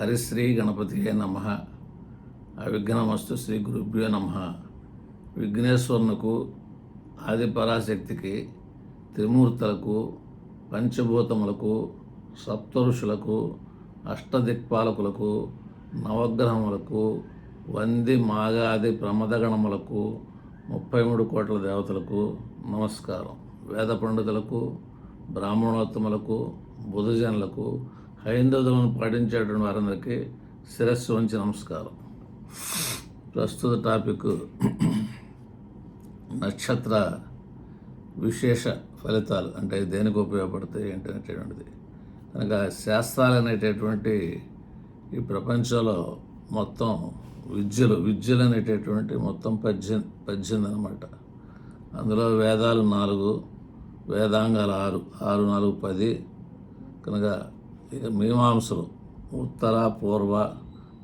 హరిశ్రీ గణపతియే నమ. అవిఘ్నమస్తు శ్రీ గురుభ్యో నమ. విఘ్నేశ్వరునకు ఆదిపరాశక్తికి త్రిమూర్తులకు పంచభూతములకు సప్తఋషులకు అష్టదిక్పాలకులకు నవగ్రహములకు వంది మాగాది ప్రమదగణములకు ముప్పై మూడు కోట్ల దేవతలకు నమస్కారం. వేద పండితులకు బ్రాహ్మణోత్తములకు బుధజనులకు హైందవులను పాటించేటువంటి వారందరికీ శిరస్సు వంచి నమస్కారం. ప్రస్తుత టాపిక్ నక్షత్ర విశేష ఫలితాలు అంటే దేనికి ఉపయోగపడతాయి ఏంటనేటటువంటిది కనుక శాస్త్రాలు అనేటటువంటి ఈ ప్రపంచంలో మొత్తం విద్యలు విద్యలు అనేటటువంటి మొత్తం పద్దెనిమిది పద్దెనిమిది అనమాట అందులో వేదాలు నాలుగు వేదాంగాలు ఆరు ఆరు నాలుగు పది. కనుక ఇక మీమాంసలు. ఉత్తర పూర్వ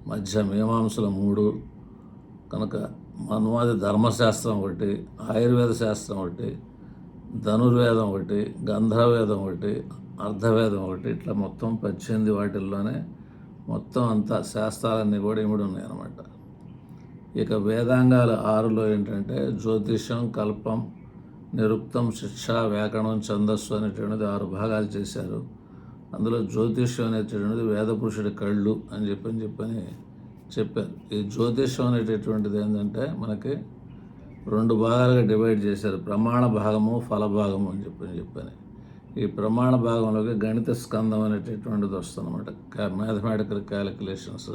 మధ్య మీమాంసలు మూడు. కనుక మన్వాది ధర్మశాస్త్రం ఒకటి ఆయుర్వేద శాస్త్రం ఒకటి ధనుర్వేదం ఒకటి గంధర్వేదం ఒకటి అర్ధవేదం ఒకటి ఇట్లా మొత్తం పద్దెనిమిది వాటిల్లోనే మొత్తం అంతా శాస్త్రాలన్నీ కూడా ఇమిడి ఉన్నాయి అన్నమాట. ఇక వేదాంగాలు ఆరులో ఏంటంటే జ్యోతిషం కల్పం నిరుక్తం శిక్ష వ్యాకరణం ఛందస్సు అనేటువంటిది ఆరు భాగాలు చేశారు. అందులో జ్యోతిష్యం అనేటటువంటిది వేద పురుషుడి కళ్ళు అని చెప్పని చెప్పని చెప్పారు ఈ జ్యోతిష్యం అనేటటువంటిది ఏంటంటే మనకి రెండు భాగాలుగా డివైడ్ చేశారు. ప్రమాణ భాగము ఫల భాగము అని చెప్పని చెప్పని. ఈ ప్రమాణ భాగంలోకి గణిత స్కందం అనేటటువంటిది వస్తుందన్నమాట. మ్యాథమెటికల్ క్యాలిక్యులేషన్స్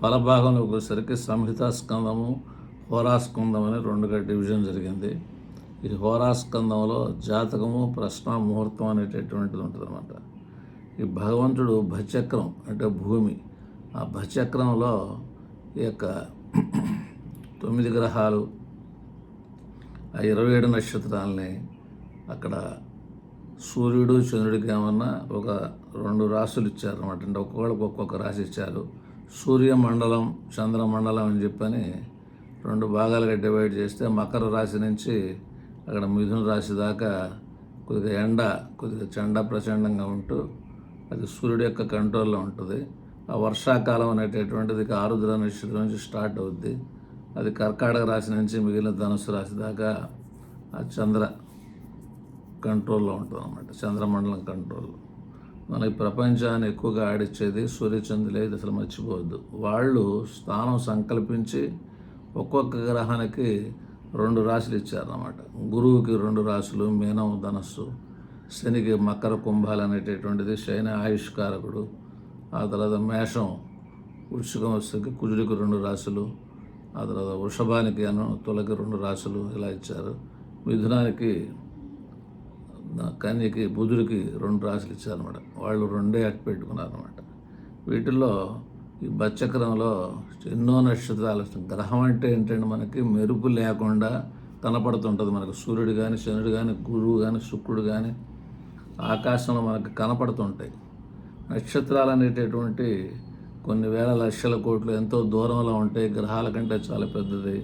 ఫల భాగంలోకి వచ్చేసరికి సంహిత స్కందము హోరాస్కందం అని రెండుగా డివిజన్ జరిగింది. ఈ హోరాస్కందంలో జాతకము ప్రశ్న ముహూర్తం అనేటటువంటిది ఉంటుందన్నమాట. ఈ భగవంతుడు భచక్రం అంటే భూమి. ఆ భచక్రంలో ఈ యొక్క తొమ్మిది గ్రహాలు ఆ ఇరవై ఏడు నక్షత్రాలని అక్కడ సూర్యుడు చంద్రుడికి ఏమన్నా ఒక రెండు రాసులు ఇచ్చారన్నమాట. అంటే ఒక్కొక్కడికి ఒక్కొక్క రాశి ఇచ్చారు. సూర్యమండలం చంద్రమండలం అని చెప్పని రెండు భాగాలుగా డివైడ్ చేస్తే మకర రాశి నుంచి అక్కడ మిథున రాశి దాకా కొద్దిగా ఎండ కొద్దిగా చండ ప్రచండంగా ఉంటూ అది సూర్యుడు యొక్క కంట్రోల్లో ఉంటుంది. ఆ వర్షాకాలం అనేటటువంటిది ఆరుద్ర నక్షత్రం నుంచి స్టార్ట్ అవుద్ది. అది కర్కాటక రాశి నుంచి మిగిలిన ధనుసు రాశి దాకా ఆ చంద్ర కంట్రోల్లో ఉంటుంది అనమాట చంద్రమండలం కంట్రోల్ మనకి ప్రపంచాన్ని ఎక్కువగా ఆడిచ్చేది సూర్యచంద్రులే ఇది అసలు మర్చిపోవద్దు. వాళ్ళు స్థానం సంకల్పించి ఒక్కొక్క గ్రహానికి రెండు రాశులు ఇచ్చారన్నమాట. గురువుకి రెండు రాశులు మీనం ధనస్సు. శనికి మకర కుంభాలు అనేటటువంటిది శయన ఆయుష్కారకుడు. ఆ తర్వాత మేషం వృషికం వస్తుంది కుజుడికి రెండు రాశులు ఆ తర్వాత వృషభానికి అను తులకి రెండు రాశులు ఇలా ఇచ్చారు. మిథునానికి కన్యకి బుధుడికి రెండు రాశులు ఇచ్చారనమాట వాళ్ళు రెండే అట్టు పెట్టుకున్నారనమాట వీటిల్లో ఈ బచ్చక్రంలో ఎన్నో నక్షత్రాలు గ్రహం అంటే ఏంటంటే మనకి మెరుపు లేకుండా కనపడుతుంటుంది మనకు. సూర్యుడు కానీ శనుడు కానీ గురువు కానీ శుక్రుడు కానీ ఆకాశంలో మనకు కనపడుతుంటాయి. నక్షత్రాలు అనేటటువంటి కొన్ని వేల లక్షల కోట్లు ఎంతో దూరంలో ఉంటాయి గ్రహాల కంటే చాలా పెద్దది.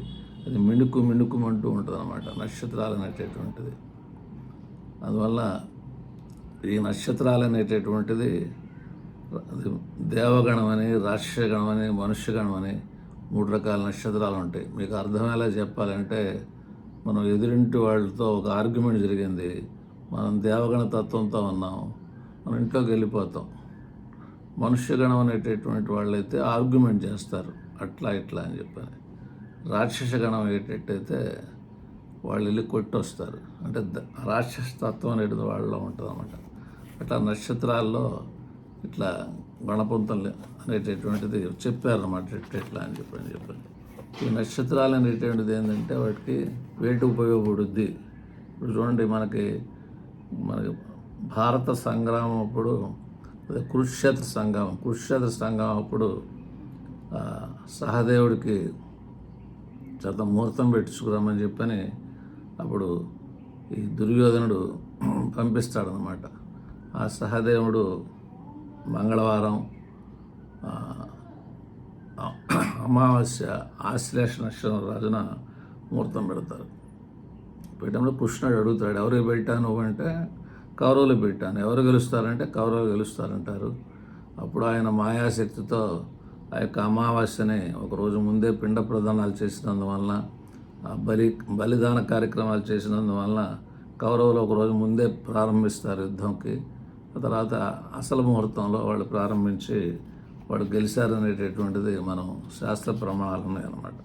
అది మిణుకు మిణుకుమంటూ ఉంటుంది అనమాట నక్షత్రాలు అనేటటువంటిది అందువల్ల ఈ నక్షత్రాలు అనేటటువంటిది అది దేవగణం అని రాక్షసగణం అని మనుష్యగణం అని మూడు రకాల నక్షత్రాలు ఉంటాయి మీకు అర్థమయ్యేలా చెప్పాలంటే మనం ఎదురింటి వాళ్ళతో ఒక ఆర్గ్యుమెంట్ జరిగింది. మనం దేవగణ తత్వంతో ఉన్నాం మనం ఇంట్లోకి వెళ్ళిపోతాం మనుష్యగణం అనేటటువంటి వాళ్ళైతే ఆర్గ్యుమెంట్ చేస్తారు అట్లా ఇట్లా అని చెప్పని. రాక్షస గణం అయ్యేటట్టయితే వాళ్ళు వెళ్ళి కొట్టొస్తారు. అంటే ద- రాక్షస తత్వం అనేది వాళ్ళలో ఉంటుంది అనమాట అట్లా నక్షత్రాల్లో ఇట్లా గణపంతులు అనేటటువంటిది చెప్పారన్నమాట ఇట్లా ఇట్లా అని చెప్పని చెప్పండి ఈ నక్షత్రాలు అనేటువంటిది ఏంటంటే వాటికి వేటు ఉపయోగపడుద్ది. ఇప్పుడు చూడండి మనకి మనకి భారత సంగ్రామం అప్పుడు కురుక్షేత్ర సంగ్రామం కురుక్షేత్ర సంగ్రామం అప్పుడు సహదేవుడికి చేత ముహూర్తం పెట్టించుకురామని చెప్పని అప్పుడు ఈ దుర్యోధనుడు పంపిస్తాడనమాట ఆ సహదేవుడు మంగళవారం అమావాస్య ఆశ్లేష నక్షత్రం రోజున ముహూర్తం పెడతారు. పెట్టినప్పుడు కృష్ణుడు అడుగుతాడు ఎవరికి పెట్టాను అంటే కౌరవులు పెట్టాను ఎవరు గెలుస్తారంటే కౌరవులు గెలుస్తారంటారు. అప్పుడు ఆయన మాయాశక్తితో ఆ యొక్క అమావాస్యని ఒకరోజు ముందే పిండ ప్రదానాలు చేసినందువలన ఆ బలి బలిదాన కార్యక్రమాలు చేసినందువలన కౌరవులు ఒకరోజు ముందే ప్రారంభిస్తారు యుద్ధంకి. ఆ తర్వాత అసలు ముహూర్తంలో వాళ్ళు ప్రారంభించి వాడు గెలిచారనేటటువంటిది మనం శాస్త్ర ప్రమాణాలు ఉన్నాయన్నమాట.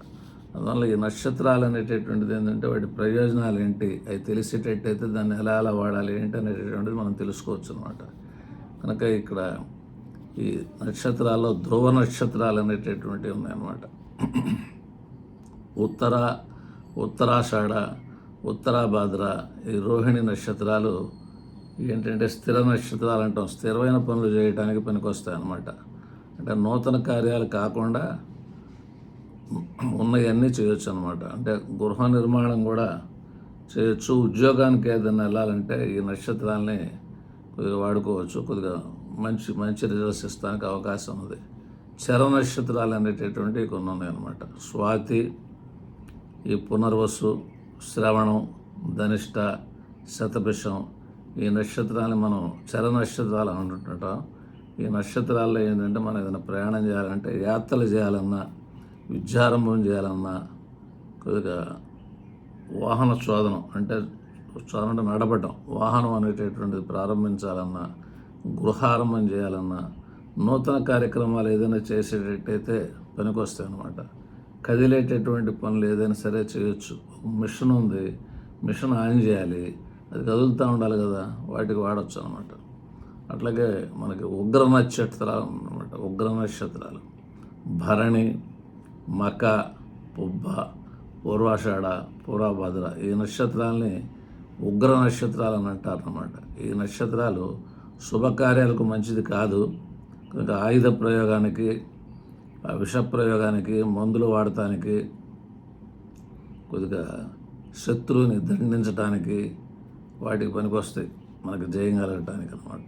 అందువల్ల ఈ నక్షత్రాలు అనేటటువంటిది ఏంటంటే వాటి ప్రయోజనాలు ఏంటి? అవి తెలిసేటట్టయితే దాన్ని ఎలా ఎలా వాడాలి? ఏంటి అనేటటువంటిది మనం తెలుసుకోవచ్చు అనమాట కనుక ఇక్కడ ఈ నక్షత్రాల్లో ధ్రువ నక్షత్రాలు అనేటటువంటివి ఉన్నాయన్నమాట. ఉత్తర ఉత్తరాషాఢ ఉత్తరాభాద్ర ఈ రోహిణి నక్షత్రాలు ఏంటంటే స్థిర నక్షత్రాలు అంటాం. స్థిరమైన పనులు చేయడానికి పనికొస్తాయి అన్నమాట అంటే నూతన కార్యాలు కాకుండా ఉన్నవన్నీ చేయొచ్చు అనమాట అంటే గృహ నిర్మాణం కూడా చేయొచ్చు. ఉద్యోగానికి ఏదైనా వెళ్ళాలంటే ఈ నక్షత్రాలని కొద్దిగా వాడుకోవచ్చు. కొద్దిగా మంచి మంచి రిజల్ట్స్ ఇస్తానికి అవకాశం ఉంది. చర నక్షత్రాలు అనేటటువంటివి కొన్ని ఉన్నాయన్నమాట. స్వాతి ఈ పునర్వసు శ్రవణం ధనిష్ట శతభిషం ఈ నక్షత్రాన్ని మనం చర నక్షత్రాలు అంటుంటాం. ఈ నక్షత్రాల్లో ఏంటంటే మనం ఏదైనా ప్రయాణం చేయాలంటే యాత్రలు చేయాలన్నా విద్యారంభం చేయాలన్నా కొద్దిగా వాహన శోధనం అంటే శోధన అంటే నడపడం వాహనం అనేటటువంటిది ప్రారంభించాలన్నా గృహారంభం చేయాలన్నా నూతన కార్యక్రమాలు ఏదైనా చేసేటట్టయితే పనికొస్తాయి అన్నమాట కదిలేటటువంటి పనులు ఏదైనా సరే చేయొచ్చు. మిషన్ ఉంది మిషన్ ఆన్ చేయాలి అది కదులుతూ ఉండాలి కదా వాటికి వాడచ్చు అనమాట అట్లాగే మనకి ఉగ్ర నక్షత్రాలు అనమాట ఉగ్ర నక్షత్రాలు భరణి మక పుబ్బ పూర్వాషాఢ పూర్వభద్ర ఈ నక్షత్రాలని ఉగ్ర నక్షత్రాలు అని అంటారు ఈ నక్షత్రాలు శుభకార్యాలకు మంచిది కాదు. కనుక ఆయుధ ప్రయోగానికి ఆ విష ప్రయోగానికి మందులు వాడటానికి కొద్దిగా శత్రువుని దండించడానికి వాటికి పనికొస్తాయి. మనకి జయం కలగటానికి అనమాట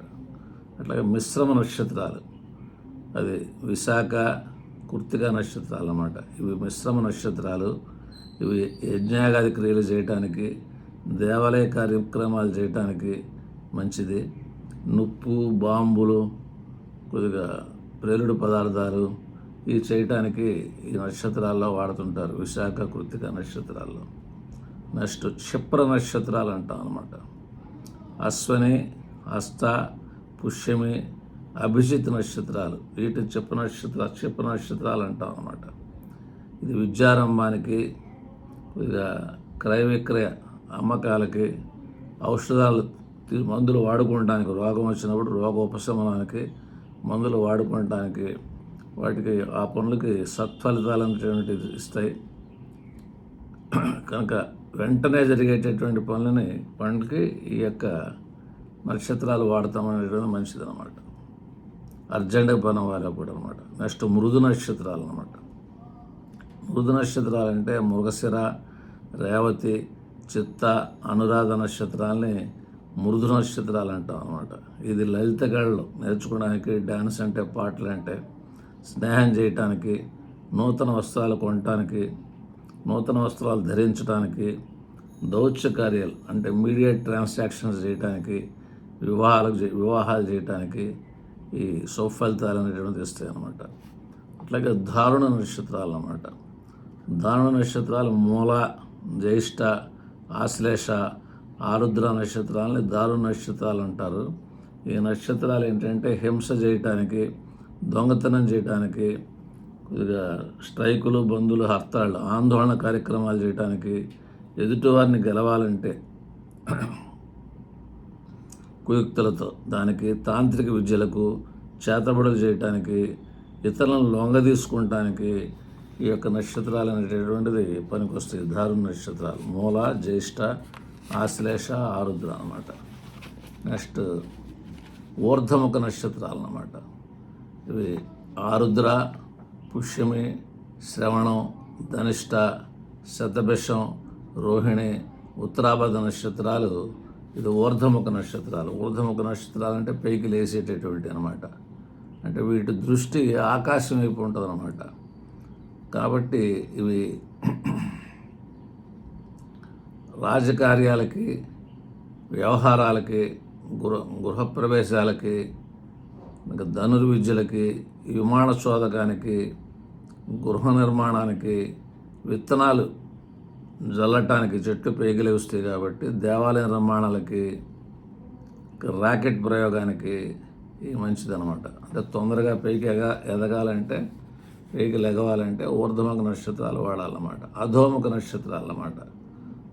అట్లాగే మిశ్రమ నక్షత్రాలు. అది విశాఖ కృత్తిక నక్షత్రాలు అన్నమాట ఇవి మిశ్రమ నక్షత్రాలు. ఇవి యజ్ఞాగాది క్రియలు చేయటానికి దేవాలయ కార్యక్రమాలు చేయటానికి మంచిది. నుప్పు బాంబులు కొద్దిగా ప్రేలుడు పదార్థాలు ఇవి చేయటానికి ఈ నక్షత్రాల్లో వాడుతుంటారు. విశాఖ కృతిక నక్షత్రాల్లో. నెక్స్ట్ క్షిప్ర నక్షత్రాలు అంటాం అనమాట అశ్వని హస్త పుష్యమి అభిజిత్ నక్షత్రాలు వీటి చెప్ప నక్షత్ర క్షిప్ర నక్షత్రాలు అంటాం అనమాట ఇది విద్యారంభానికి కొద్దిగా క్రయ విక్రయ అమ్మకాలకి ఔషధాలు మందులు వాడుకోవడానికి రోగం వచ్చినప్పుడు రోగ ఉపశమనానికి మందులు వాడుకోవడానికి వాటికి ఆ పనులకి సత్ఫలితాలు అనేటువంటివి ఇస్తాయి. కనుక వెంటనే జరిగేటటువంటి పనులని పనులకి ఈ యొక్క నక్షత్రాలు వాడతామనేటువంటి మంచిది అనమాట అర్జెంటుగా పని వారేపుడు అనమాట నెక్స్ట్ మృదు నక్షత్రాలు అనమాట మృదు నక్షత్రాలు అంటే మృగశిర రేవతి చిత్త అనురాధ నక్షత్రాలని మృదు నక్షత్రాలు అంటాం అనమాట ఇది లలిత కళలు నేర్చుకోవడానికి డ్యాన్స్ అంటే పాటలు అంటే స్నేహం చేయటానికి నూతన వస్త్రాలు కొనటానికి నూతన వస్త్రాలు ధరించడానికి దౌత్య కార్యాలు అంటే మీడియట్ ట్రాన్సాక్షన్స్ చేయడానికి వివాహాలకు వివాహాలు చేయటానికి ఈ సౌఫలితాలు అనేటువంటిది ఇస్తాయి అన్నమాట. అట్లాగే దారుణ నక్షత్రాలు అన్నమాట. దారుణ నక్షత్రాలు మూల జ్యేష్ఠ ఆశ్లేష ఆరుద్ర నక్షత్రాలని దారుణ నక్షత్రాలు అంటారు. ఈ నక్షత్రాలు ఏంటంటే హింస చేయటానికి దొంగతనం చేయటానికి కొద్దిగా స్ట్రైకులు బంధులు హర్తాళ్ళు ఆందోళన కార్యక్రమాలు చేయటానికి ఎదుటివారిని గెలవాలంటే కుయుక్తులతో దానికి తాంత్రిక విద్యలకు చేతబడులు చేయటానికి ఇతరులను లొంగ తీసుకుంటానికి ఈ యొక్క నక్షత్రాలు అనేటటువంటిది పనికొస్తాయి. దారుణ నక్షత్రాలు. మూల జ్యేష్ఠ ఆశ్లేష ఆరుద్ర అన్నమాట. నెక్స్ట్ ఊర్ధముఖ నక్షత్రాలు అన్నమాట. ఇవి ఆరుద్ర పుష్యమి శ్రవణం ధనిష్ట శతభిషం రోహిణి ఉత్తరాభద నక్షత్రాలు ఇది ఊర్ధముఖ నక్షత్రాలు. ఊర్ధముఖ నక్షత్రాలు అంటే పైకి లేసేటటువంటి అనమాట అంటే వీటి దృష్టి ఆకాశం వైపు ఉంటుంది అనమాట కాబట్టి ఇవి రాజకార్యాలకి వ్యవహారాలకి గృహ గృహప్రవేశాలకి ఇంకా ధనుర్విద్యలకి విమాన చోదకానికి గృహ నిర్మాణానికి విత్తనాలు జల్లటానికి చెట్లు పేగిలి వస్తాయి కాబట్టి దేవాలయ నిర్మాణాలకి రాకెట్ ప్రయోగానికి ఇది మంచిదన్నమాట. అంటే తొందరగా పైకి ఎగ ఎదగాలంటే పైకి ఎగవాలంటే ఊర్ధముఖ నక్షత్రాలు వాడాలన్నమాట. అధోముఖ నక్షత్రాలు అన్నమాట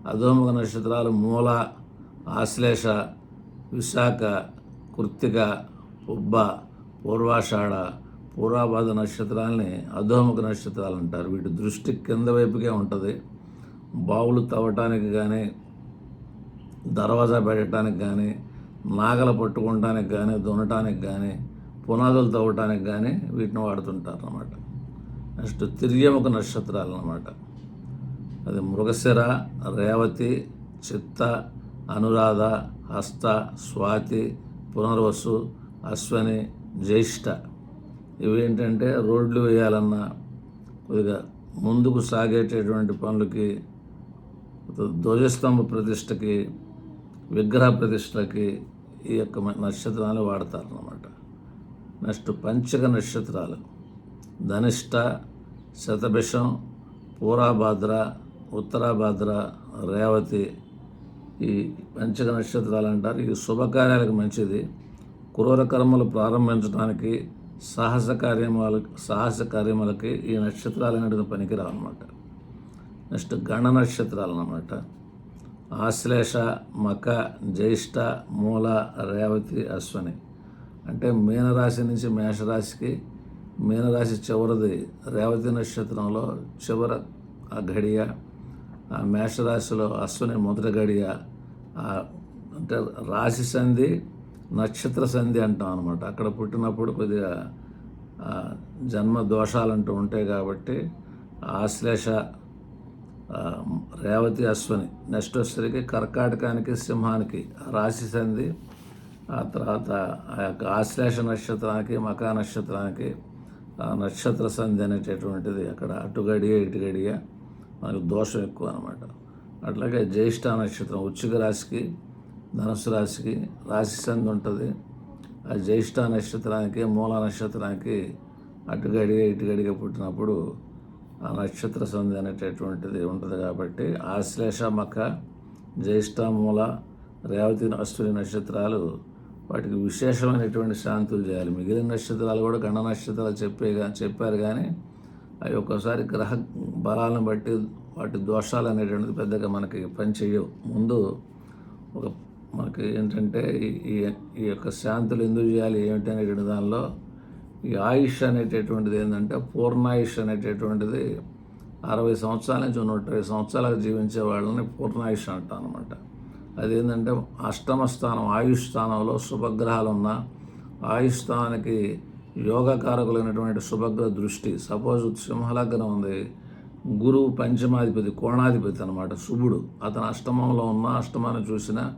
అధోముఖ నక్షత్రాలు మూల ఆశ్లేష విశాఖ కృత్తిక ఉబ్బ పూర్వాషాఢ పూర్వాపాద నక్షత్రాలని అధోముఖ నక్షత్రాలు అంటారు. వీటి దృష్టి కింద వైపుకే ఉంటుంది. బావులు తవ్వటానికి కానీ దర్వాజా పెట్టడానికి కానీ నాగలు పట్టుకోవటానికి కానీ దున్నటానికి కానీ పునాదులు తవ్వటానికి కానీ వీటిని వాడుతుంటారు అన్నమాట. నెక్స్ట్ తిర్యముఖ నక్షత్రాలు అన్నమాట. అది మృగశిర రేవతి చిత్త అనురాధ హస్త స్వాతి పునర్వసు అశ్వని జ్యేష్ఠ. ఇవి ఏంటంటే రోడ్లు వేయాలన్నా కొద్దిగా ముందుకు సాగేటటువంటి పనులకి ధ్వజస్తంభ ప్రతిష్టకి విగ్రహ ప్రతిష్టకి ఈ యొక్క నక్షత్రాలు నక్షత్రాలు వాడతారన్నమాట. నెక్స్ట్ పంచక నక్షత్రాలు. ధనిష్ట శతభిషం పూరాభాద్ర ఉత్తరాభాద్ర రేవతి ఈ పంచక నక్షత్రాలు అంటారు. ఈ శుభకార్యాలకు మంచిది. క్రూర కర్మలు ప్రారంభించడానికి సాహస కార్యములు సాహస కార్యములకి ఈ నక్షత్రాలు అనేది పనికిరావు అనమాట నెక్స్ట్ గణ నక్షత్రాలు అన్నమాట ఆశ్లేష మక జ్యేష్ఠ మూల రేవతి అశ్వని. అంటే మీనరాశి నుంచి మేషరాశికి మీనరాశి చివరిది రేవతి నక్షత్రంలో చివర ఆ గడియ ఆ మేషరాశిలో అశ్వని మొదటి గడియ అంటే రాశి సంధి నక్షత్ర సంధి అంటాం అనమాట. అక్కడ పుట్టినప్పుడు కొద్దిగా జన్మ దోషాలు అంటూ ఉంటాయి కాబట్టి ఆశ్లేష రేవతి అశ్వని నెక్స్ట్ వచ్చేసరికి కర్కాటకానికి సింహానికి రాశి సంధి ఆ తర్వాత ఆ యొక్క ఆశ్లేష నక్షత్రానికి మకా నక్షత్రానికి ఆ నక్షత్ర సంధి అనేటటువంటిది అక్కడ అటు గడియ ఇటు గడియ మనకు దోషం ఎక్కువ అనమాట అట్లాగే జ్యేష్ఠ నక్షత్రం ఉచ్చిక రాశికి ధనుసు రాశికి రాశి సంధి ఉంటుంది. ఆ జ్యేష్ఠ నక్షత్రానికి మూల నక్షత్రానికి అటు గడియ ఇటు పుట్టినప్పుడు ఆ నక్షత్ర సంధి అనేటటువంటిది ఉంటుంది కాబట్టి ఆశ్లేష మక జ్యేష్ఠ మూల రేవతి అశ్విని నక్షత్రాలు వాటికి విశేషమైనటువంటి శాంతులు చేయాలి. మిగిలిన నక్షత్రాలు కూడా గణ నక్షత్రాలు చెప్పే చెప్పారు కానీ అవి ఒక్కోసారి గ్రహ బలాలను బట్టి వాటి దోషాలు అనేటువంటిది పెద్దగా మనకి పనిచేయవు. ముందు ఒక మనకి ఏంటంటే ఈ- ఈ ఈ యొక్క శాంతులు ఎందుకు చేయాలి ఏమిటి అనేటువంటి దానిలో ఈ ఆయుష్ అనేటటువంటిది ఏంటంటే పూర్ణాయుష్ అనేటటువంటిది అరవై సంవత్సరాల నుంచి నూట ఇరవై సంవత్సరాలకు జీవించే వాళ్ళని పూర్ణాయుష్ అంటాం అనమాట అదేంటంటే అష్టమ స్థానం ఆయుష్ స్థానంలో శుభగ్రహాలు ఉన్న ఆయుష్ స్థానానికి యోగకారకులైనటువంటి శుభగ్రహ దృష్టి సపోజ్ సింహలగ్నం ఉంది గురువు పంచమాధిపతి కోణాధిపతి అనమాట శుభుడు. అతను అష్టమంలో ఉన్న అష్టమాన్ని చూసిన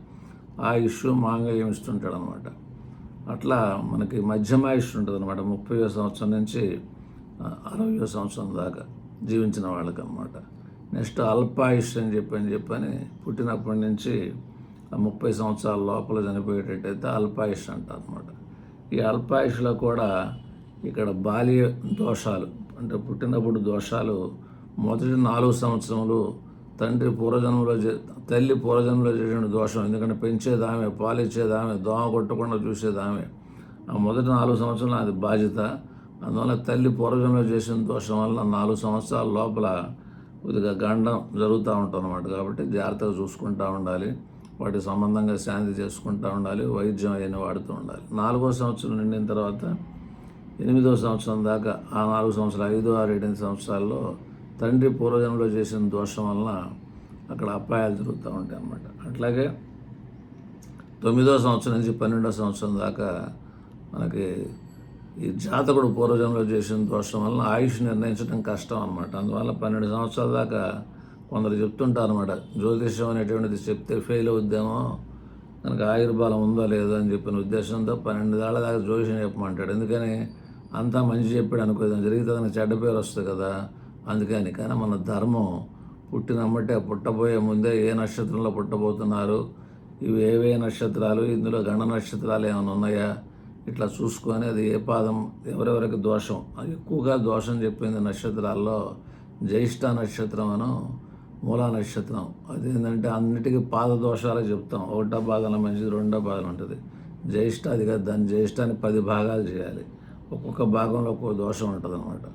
ఆయుష్ మాంగళ్యం ఇస్తుంటాడు అనమాట అట్లా మనకి మధ్యమాయుష్ ఉంటుంది అనమాట ముప్పై సంవత్సరం నుంచి అరవయో సంవత్సరం దాకా జీవించిన వాళ్ళకన్నమాట. నెక్స్ట్ అల్పాయుష్ అని చెప్పి అని చెప్పని పుట్టినప్పటి నుంచి ముప్పై సంవత్సరాల లోపల చనిపోయేటట్టయితే అల్పాయుష్ అంటారు అనమాట ఈ అల్పాయుష్లో కూడా ఇక్కడ బాల్య దోషాలు అంటే పుట్టినప్పుడు దోషాలు మొదటి నాలుగు సంవత్సరములు తండ్రి పూర్వజన్మలో చే తల్లి పూర్వజన్మలో చేసిన దోషం. ఎందుకంటే పెంచేదామే పాలిచ్చేదామే దోమ కొట్టకుండా చూసేదామే. ఆ మొదటి నాలుగు సంవత్సరాలు అది బాధ్యత. అందువల్ల తల్లి పూర్వజన్మలో చేసిన దోషం వల్ల నాలుగు సంవత్సరాల లోపల కొద్దిగా గండం జరుగుతూ ఉంటుంది అనమాట కాబట్టి జాగ్రత్తగా చూసుకుంటూ ఉండాలి. వాటి సంబంధంగా శాంతి చేసుకుంటూ ఉండాలి. వైద్యం అవన్నీ వాడుతూ ఉండాలి. నాలుగో సంవత్సరం నిండిన తర్వాత ఎనిమిదో సంవత్సరం దాకా ఆ నాలుగు సంవత్సరాలు ఐదో ఆరు ఎనిమిది సంవత్సరాల్లో తండ్రి పూర్వజన్మలో చేసిన దోషం వలన అక్కడ అపాయాలు జరుగుతూ ఉంటాయి అన్నమాట. అట్లాగే తొమ్మిదో సంవత్సరం నుంచి పన్నెండో సంవత్సరం దాకా మనకి ఈ జాతకుడు పూర్వజన్మలో చేసిన దోషం వలన ఆయుష్ నిర్ణయించడం కష్టం అనమాట అందువల్ల పన్నెండు సంవత్సరాల దాకా కొందరు చెప్తుంటారు అనమాట జ్యోతిష్యం అనేటువంటిది చెప్తే ఫెయిల్ అవుద్దేమో కనుక ఆయుర్బలం ఉందో లేదో అని చెప్పిన ఉద్దేశంతో పన్నెండు ఏళ్ళ దాకా జ్యోతిషం చెప్పమంటాడు. ఎందుకని? అంతా మంచి చెప్పాడు అనుకో జరిగితే అతనికి చెడ్డ పేరు వస్తుంది కదా. అందుకని కానీ మన ధర్మం పుట్టినమ్మటే పుట్టబోయే ముందే ఏ నక్షత్రంలో పుట్టబోతున్నారు ఇవి ఏవే నక్షత్రాలు ఇందులో గణ నక్షత్రాలు ఏమైనా ఉన్నాయా? ఇట్లా చూసుకొని అది ఏ పాదం ఎవరెవరికి దోషం? అది ఎక్కువగా దోషం చెప్పింది నక్షత్రాల్లో జ్యేష్ఠ నక్షత్రం అను మూలా నక్షత్రం. అదేంటంటే అన్నిటికీ పాద దోషాలే చెప్తాం. ఒకటో పాదంలో మంచిది రెండో పాదం ఉంటుంది. జ్యేష్ఠ అది కాదు దాని జ్యేష్ఠాన్ని పది భాగాలు చేయాలి. ఒక్కొక్క భాగంలో ఒక్కొక్క దోషం ఉంటుంది అనమాట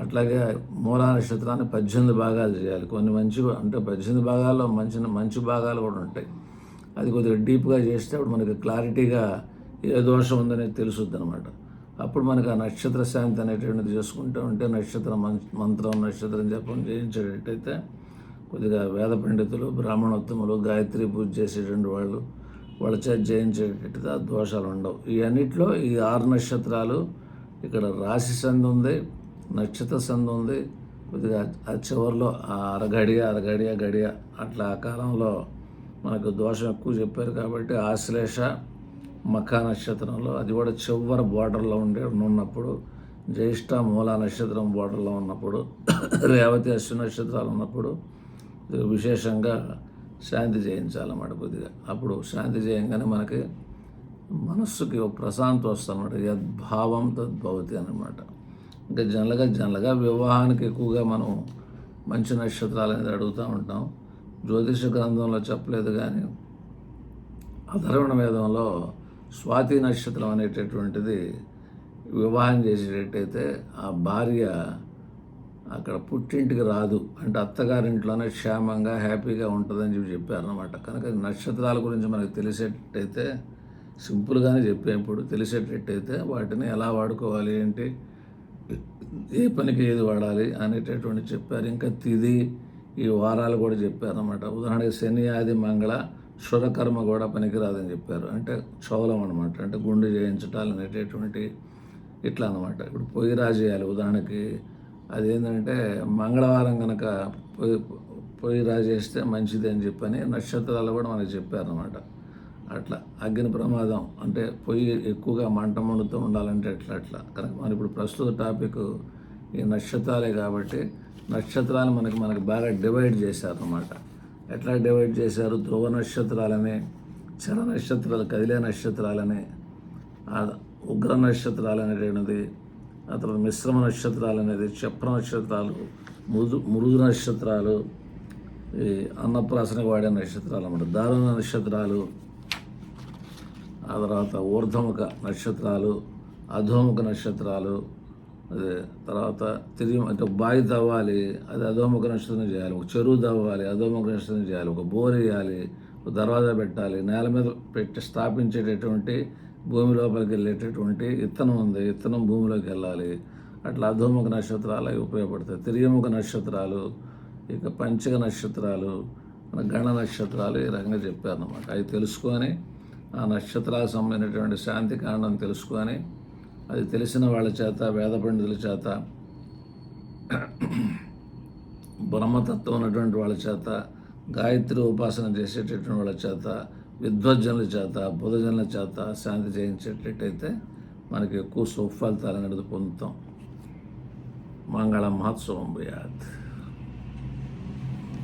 అట్లాగే మూలా నక్షత్రాన్ని పద్దెనిమిది భాగాలు చేయాలి. కొన్ని మంచి అంటే పద్దెనిమిది భాగాల్లో మంచి మంచి భాగాలు కూడా ఉంటాయి. అది కొద్దిగా డీప్గా చేస్తే అప్పుడు మనకి క్లారిటీగా ఏ దోషం ఉందనేది తెలుసుద్ది అనమాట అప్పుడు మనకు ఆ నక్షత్ర శాంతి అనేటువంటిది చేసుకుంటూ ఉంటే నక్షత్ర మంత్రం నక్షత్రం జపం చేయించేటట్టయితే కొద్దిగా వేద పండితులు బ్రాహ్మణోత్తములు గాయత్రి పూజ చేసేటువంటి వాళ్ళు వాళ్ళ చేత జయించేటట్టు ఆ దోషాలు ఉండవు. ఈ అన్నిట్లో ఈ ఆరు నక్షత్రాలు ఇక్కడ రాశి సంధి ఉంది. నక్షత్ర సంధి ఉంది. కొద్దిగా ఆ చివరిలో ఆ అరగడియ అరగడియ గడియ అట్లా ఆ కాలంలో మనకు దోషం ఎక్కువ చెప్పారు కాబట్టి ఆశ్లేష మఖా నక్షత్రంలో అది కూడా చివరి బోర్డర్లో ఉండే ఉన్నప్పుడు జ్యేష్ఠ మూల నక్షత్రం బోర్డర్లో ఉన్నప్పుడు రేవతి అశ్వ నక్షత్రాలు ఉన్నప్పుడు విశేషంగా శాంతి చేయించాలన్నమాట కొద్దిగా. అప్పుడు శాంతి చేయంగానే మనకి మనస్సుకి ఒక వస్తుంది అన్నమాట. యద్భావం తద్భవతి అనమాట ఇంకా జనరల్గా జనరల్గా వివాహానికి ఎక్కువగా మనం మంచి నక్షత్రాలు అనేది అడుగుతూ ఉంటాం. జ్యోతిష గ్రంథంలో చెప్పలేదు కానీ అధర్వణ వేదంలో స్వాతి నక్షత్రం అనేటటువంటిది వివాహం చేసేటట్టయితే ఆ భార్య అక్కడ పుట్టింటికి రాదు. అంటే అత్తగారింట్లోనే క్షేమంగా హ్యాపీగా ఉంటుందని చెప్పి చెప్పారనమాట కనుక నక్షత్రాల గురించి మనకు తెలిసేటట్టయితే సింపుల్గానే చెప్పేప్పుడు ఇప్పుడు. తెలిసేటట్టయితే వాటిని ఎలా వాడుకోవాలి ఏంటి? ఏ పనికి ఏది వాడాలి అనేటటువంటి చెప్పారు. ఇంకా తిది ఈ వారాలు కూడా చెప్పారన్నమాట. ఉదాహరణకి శని ఆది మంగళ శురకర్మ కూడా పనికిరాదని చెప్పారు. అంటే క్షౌలం అనమాట అంటే గుండె చేయించటాలు అనేటటువంటి ఇట్లా అనమాట ఇప్పుడు పొయ్యి రాజేయాలి. ఉదాహరణకి అదేంటంటే మంగళవారం కనుక పొయ్యి పొయ్యి రాజేస్తే మంచిది అని చెప్పని నక్షత్రాలు కూడా మనకి చెప్పారనమాట అట్లా. అగ్ని ప్రమాదం అంటే పొయ్యి ఎక్కువగా మంట మండుతూ ఉండాలంటే ఎట్లా అట్లా. కనుక మనం ఇప్పుడు ప్రస్తుత టాపిక్ ఈ నక్షత్రాలే కాబట్టి నక్షత్రాలు మనకి మనకి బాగా డివైడ్ చేశారన్నమాట. ఎట్లా డివైడ్ చేశారు? ధ్రువ నక్షత్రాలని చర నక్షత్రాలు కదిలే నక్షత్రాలని ఉగ్ర నక్షత్రాలు అనేటువంటిది ఆ తర్వాత మిశ్రమ నక్షత్రాలు అనేది చప్ర నక్షత్రాలు మృదు మృదు నక్షత్రాలు ఈ అన్నప్రాసనకు వాడే నక్షత్రాలు అన్నమాట. దారుణ నక్షత్రాలు ఆ తర్వాత ఊర్ధముఖ నక్షత్రాలు అధోముఖ నక్షత్రాలు అదే తర్వాత తిరిగి అంటే బావి తవ్వాలి అది అధోముఖ నక్షత్రం చేయాలి ఒక చెరువు తవ్వాలి అధోముఖ నక్షత్రం చేయాలి ఒక బోర్ వేయాలి ఒక దర్వాజా పెట్టాలి నేల మీద పెట్టి స్థాపించేటటువంటి భూమి లోపలికి వెళ్ళేటటువంటి ఇత్తనం ఉంది ఇత్తనం భూమిలోకి వెళ్ళాలి. అట్లా అధోముఖ నక్షత్రాలు అవి ఉపయోగపడతాయి. తిరియముఖ నక్షత్రాలు ఇక పంచక నక్షత్రాలు గణ నక్షత్రాలు ఈ రకంగా చెప్పారన్నమాట. అవి తెలుసుకొని ఆ నక్షత్రాలకు సంబంధించినటువంటి శాంతి కారణం తెలుసుకొని అది తెలిసిన వాళ్ళ చేత వేద పండితుల చేత బ్రహ్మతత్వం ఉన్నటువంటి వాళ్ళ చేత గాయత్రి ఉపాసన చేసేటటువంటి వాళ్ళ చేత విద్వజ్జనుల చేత బుధజనుల చేత శాంతి చేయించేటట్టయితే మనకి ఎక్కువ సుఫలితాలు అనేది పొందుతాం. మంగళ మహోత్సవం భూయాత్.